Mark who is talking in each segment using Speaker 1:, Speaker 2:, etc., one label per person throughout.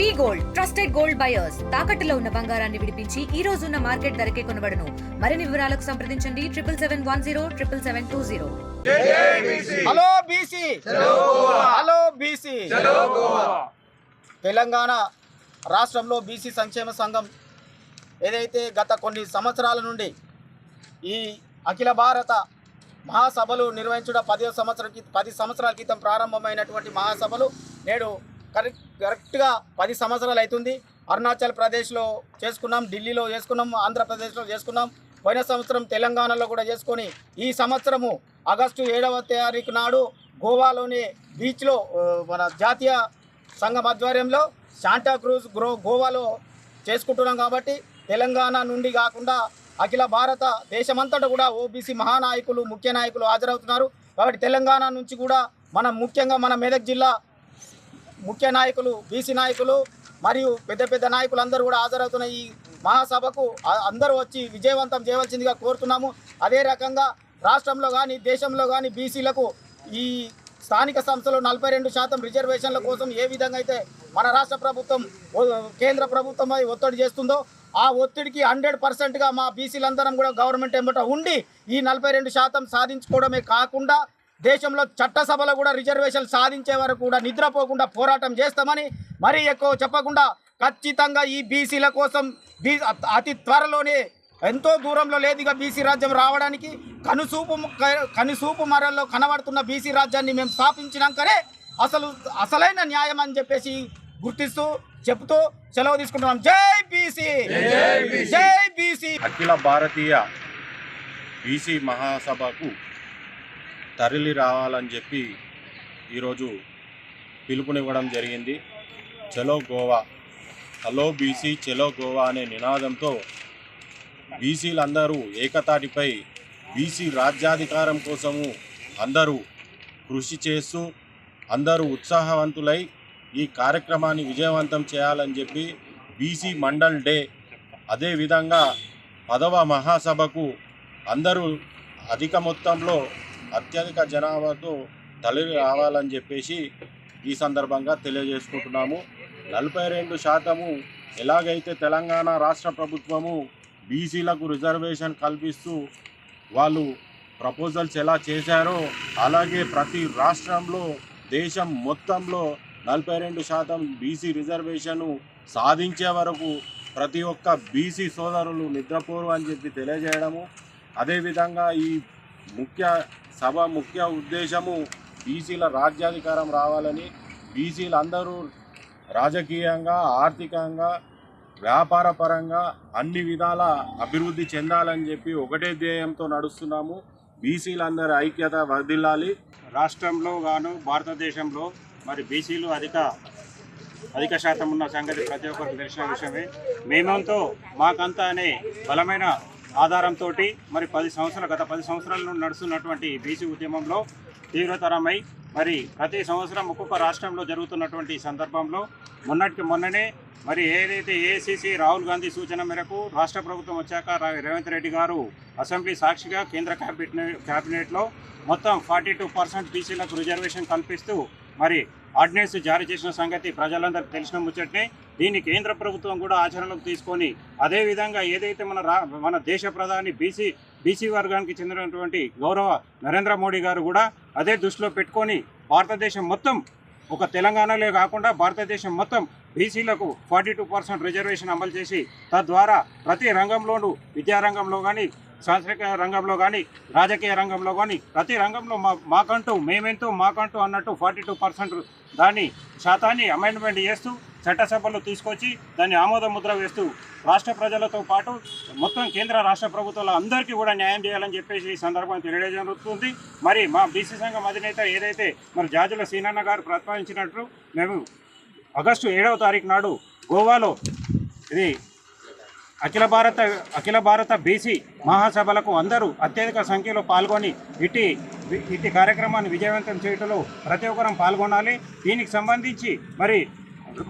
Speaker 1: V gold trusted gold buyers. తాకట్టులో ఉన్న బంగారాన్ని విడిపించి ఈ రోజు ఉన్న మార్కెట్ ధరకే కొనబడను. మరిన్ని వివరాలకు సంప్రదించండి. Triple seven one zero triple seven two zero.
Speaker 2: Hello BC. Hello BC. Telangana రాష్ట్రంలో బీసీ సంక్షేమ సంఘం ఏదైతే గత కొన్ని సంవత్సరాల నుండి ఈ అఖిల భారత మహాసభలు నిర్వహించడం పది సంవత్సరం పది సంవత్సరాల క్రితం ప్రారంభమైనటువంటి మహాసభలు నేడు కరెక్ట్ కరెక్ట్గా పది సంవత్సరాలు అవుతుంది. అరుణాచల్ ప్రదేశ్లో చేసుకున్నాం ఢిల్లీలో చేసుకున్నాం ఆంధ్రప్రదేశ్లో చేసుకున్నాం. పోయిన సంవత్సరం తెలంగాణలో కూడా చేసుకొని ఈ సంవత్సరము ఆగస్టు ఏడవ తారీఖు నాడు గోవాలోని బీచ్లో మన జాతీయ సంఘం ఆధ్వర్యంలో శాంటా క్రూజ్ గ్రో గోవాలో చేసుకుంటున్నాం కాబట్టి తెలంగాణ నుండి కాకుండా అఖిల భారత దేశమంతటా కూడా ఓబీసీ మహానాయకులు ముఖ్య నాయకులు హాజరవుతున్నారు. కాబట్టి తెలంగాణ నుంచి కూడా మనం ముఖ్యంగా మన మెదక్ జిల్లా ముఖ్య నాయకులు బీసీ నాయకులు మరియు పెద్ద పెద్ద నాయకులు అందరూ కూడా హాజరవుతున్న ఈ మహాసభకు అందరూ వచ్చి విజయవంతం చేయవలసిందిగా కోరుతున్నాము. అదే రకంగా రాష్ట్రంలో కానీ దేశంలో కానీ బీసీలకు ఈ స్థానిక సంస్థలు నలభై రెండు శాతం రిజర్వేషన్ల కోసం ఏ విధంగా అయితే మన రాష్ట్ర ప్రభుత్వం కేంద్ర ప్రభుత్వం ఒత్తిడి చేస్తుందో ఆ ఒత్తిడికి హండ్రెడ్ పర్సెంట్గా మా బీసీలందరం కూడా గవర్నమెంట్ ఎంబట ఉండి ఈ నలభై రెండు శాతం సాధించుకోవడమే కాకుండా దేశంలో చట్టసభలో కూడా రిజర్వేషన్ సాధించే వరకు కూడా నిద్రపోకుండా పోరాటం చేస్తామని మరీ ఎక్కువ చెప్పకుండా ఖచ్చితంగా ఈ బీసీల కోసం బీ అతి త్వరలోనే ఎంతో దూరంలో లేదు ఇక బీసీ రాజ్యం రావడానికి కనుసూపు కనుసూపు మరల్లో కనబడుతున్న బీసీ రాజ్యాన్ని మేము స్థాపించినాకనే అసలు అసలైన న్యాయం అని చెప్పేసి గుర్తిస్తూ చెప్తూ సెలవు తీసుకుంటున్నాం. జై బీసీ! జై బీసీ!
Speaker 3: అఖిల భారతీయ బీసీ మహాసభకు తరలి రావాలని చెప్పి ఈరోజు పిలుపునివ్వడం జరిగింది. చలో గోవా. హలో బీసీ చలో గోవా అనే నినాదంతో బీసీలందరూ ఏకతాటిపై బీసీ రాజ్యాధికారం కోసము అందరూ కృషి చేస్తూ అందరూ ఉత్సాహవంతులై ఈ కార్యక్రమాన్ని విజయవంతం చేయాలని చెప్పి బీసీ మండల్ డే అదేవిధంగా పదవ మహాసభకు అందరూ అధిక మొత్తంలో అత్యధిక జనాభాతో తరలి రావాలని చెప్పేసి ఈ సందర్భంగా తెలియజేసుకుంటున్నాము. నలభై రెండు శాతము ఎలాగైతే తెలంగాణ రాష్ట్ర ప్రభుత్వము బీసీలకు రిజర్వేషన్ కల్పిస్తూ వాళ్ళు ప్రపోజల్స్ ఎలా చేశారో అలాగే ప్రతి రాష్ట్రంలో దేశం మొత్తంలో నలభై రెండు శాతం బీసీ రిజర్వేషన్ సాధించే వరకు ప్రతి ఒక్క బీసీ సోదరులు నిద్రపోరు అని చెప్పి తెలియజేయడము. అదేవిధంగా ఈ ముఖ్య సభ ముఖ్య ఉద్దేశము బీసీల రాజ్యాధికారం రావాలని బీసీలు అందరూ రాజకీయంగా ఆర్థికంగా వ్యాపార పరంగా అన్ని విధాల అభివృద్ధి చెందాలని చెప్పి ఒకటే ధ్యేయంతో నడుస్తున్నాము. బీసీలందరి ఐక్యత వర్ధిల్లాలి.
Speaker 4: రాష్ట్రంలో గాను భారతదేశంలో మరి బీసీలు అధిక అధిక శాతం ఉన్న సంగతి ప్రతి ఒక్కరికి తెలిసిన విషయమే. మేమంతో మాకంతా అనే బలమైన ఆధారంతో మరి పది సంవత్సరాలు గత పది సంవత్సరాల నుండి నడుస్తున్నటువంటి బీసీ ఉద్యమంలో తీవ్రతరమై మరి ప్రతి సంవత్సరం ఒక్కొక్క రాష్ట్రంలో జరుగుతున్నటువంటి సందర్భంలో మొన్నటికి మొన్ననే మరి ఏదైతే ఏఐసిసి రాహుల్ గాంధీ సూచన మేరకు రాష్ట్ర ప్రభుత్వం వచ్చాక రేవంత్ రెడ్డి గారు అసెంబ్లీ సాక్షిగా కేంద్ర క్యాబినెట్ క్యాబినెట్లో మొత్తం ఫార్టీ టూ పర్సెంట్ బీసీలకు రిజర్వేషన్ కల్పిస్తూ మరి ఆర్డినెన్స్ జారీ చేసిన సంగతి ప్రజలందరికీ తెలిసిన ముచ్చట్నే దీన్ని కేంద్ర ప్రభుత్వం కూడా ఆచరణలోకి తీసుకొని అదేవిధంగా ఏదైతే మన రా మన దేశ ప్రధాని బీసీ బీసీ వర్గానికి చెందినటువంటి గౌరవ నరేంద్ర మోడీ గారు కూడా అదే దృష్టిలో పెట్టుకొని భారతదేశం మొత్తం ఒక తెలంగాణలో కాకుండా భారతదేశం మొత్తం బీసీలకు ఫార్టీ టూ పర్సెంట్ రిజర్వేషన్ అమలు చేసి తద్వారా ప్రతి రంగంలోనూ విద్యారంగంలో కానీ సాంస్కృతిక రంగంలో కానీ రాజకీయ రంగంలో కానీ ప్రతి రంగంలో మా మాకంటూ మేమెంతో మాకంటూ అన్నట్టు ఫార్టీ టూ పర్సెంట్ దాని శాతాన్ని అమెండ్మెంట్ చేస్తూ చట్టసభలో తీసుకొచ్చి దాన్ని ఆమోద ముద్ర వేస్తూ రాష్ట్ర ప్రజలతో పాటు మొత్తం కేంద్ర రాష్ట్ర ప్రభుత్వాల అందరికీ కూడా న్యాయం చేయాలని చెప్పేసి ఈ సందర్భంగా తెలియజేయడం జరుగుతుంది. మరి మా బీసీ సంఘం అధినేత ఏదైతే మరి జాజుల సీనన్న గారు ప్రతిపాదించినట్లు మేము ఆగస్టు ఏడవ తారీఖు నాడు గోవాలో ఇది అఖిల భారత అఖిల భారత బీసీ మహాసభలకు అందరూ అత్యధిక సంఖ్యలో పాల్గొని ఇటు ఇటు కార్యక్రమాన్ని విజయవంతం చేయడంలో ప్రతి ఒక్కరం పాల్గొనాలి. దీనికి సంబంధించి మరి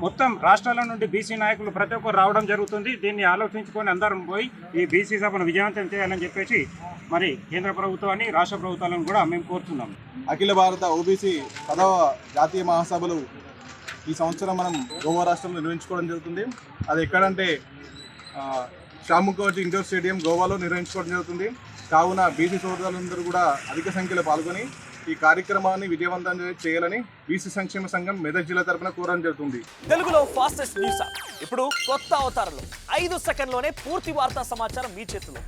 Speaker 4: మొత్తం రాష్ట్రాల నుండి బీసీ నాయకులు ప్రతి ఒక్కరు రావడం జరుగుతుంది. దీన్ని ఆలోచించుకొని అందరం పోయి ఈ బీసీ సభను విజయవంతం చేయాలని చెప్పేసి మరి కేంద్ర ప్రభుత్వాన్ని రాష్ట్ర ప్రభుత్వాలను కూడా మేము కోరుతున్నాం.
Speaker 5: అఖిల భారత ఓబీసీ పదవ జాతీయ మహాసభలు ఈ సంవత్సరం మనం గోవా రాష్ట్రంలో నిర్వహించుకోవడం జరుగుతుంది. అది ఎక్కడంటే ఆ, శ్యామ్ ముఖర్జీ ఇండోర్ స్టేడియం గోవాలో నిర్వహించుకోవడం జరుగుతుంది. కావున బీసీ సోదరులందరూ కూడా అధిక సంఖ్యలో పాల్గొని ఈ కార్యక్రమాన్ని విజయవంతం చేయాలని బీసీ సంక్షేమ సంఘం మెదక్ జిల్లా తరపున కోరడం జరుగుతుంది.
Speaker 6: తెలుగులో ఫాస్టెస్ట్ న్యూస్ ఇప్పుడు కొత్త అవతారంలో ఐదు సెకండ్లోనే పూర్తి వార్తా సమాచారం మీ చేతిలో.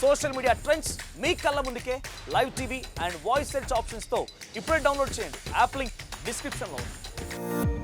Speaker 6: సోషల్ మీడియా ట్రెండ్స్ మీ కళ్ళ ముందుకే live TV and voice search ఆప్షన్స్తో ఇప్పుడే డౌన్లోడ్ చేయండి. యాప్ లింక్ డిస్క్రిప్షన్లో ఉంది.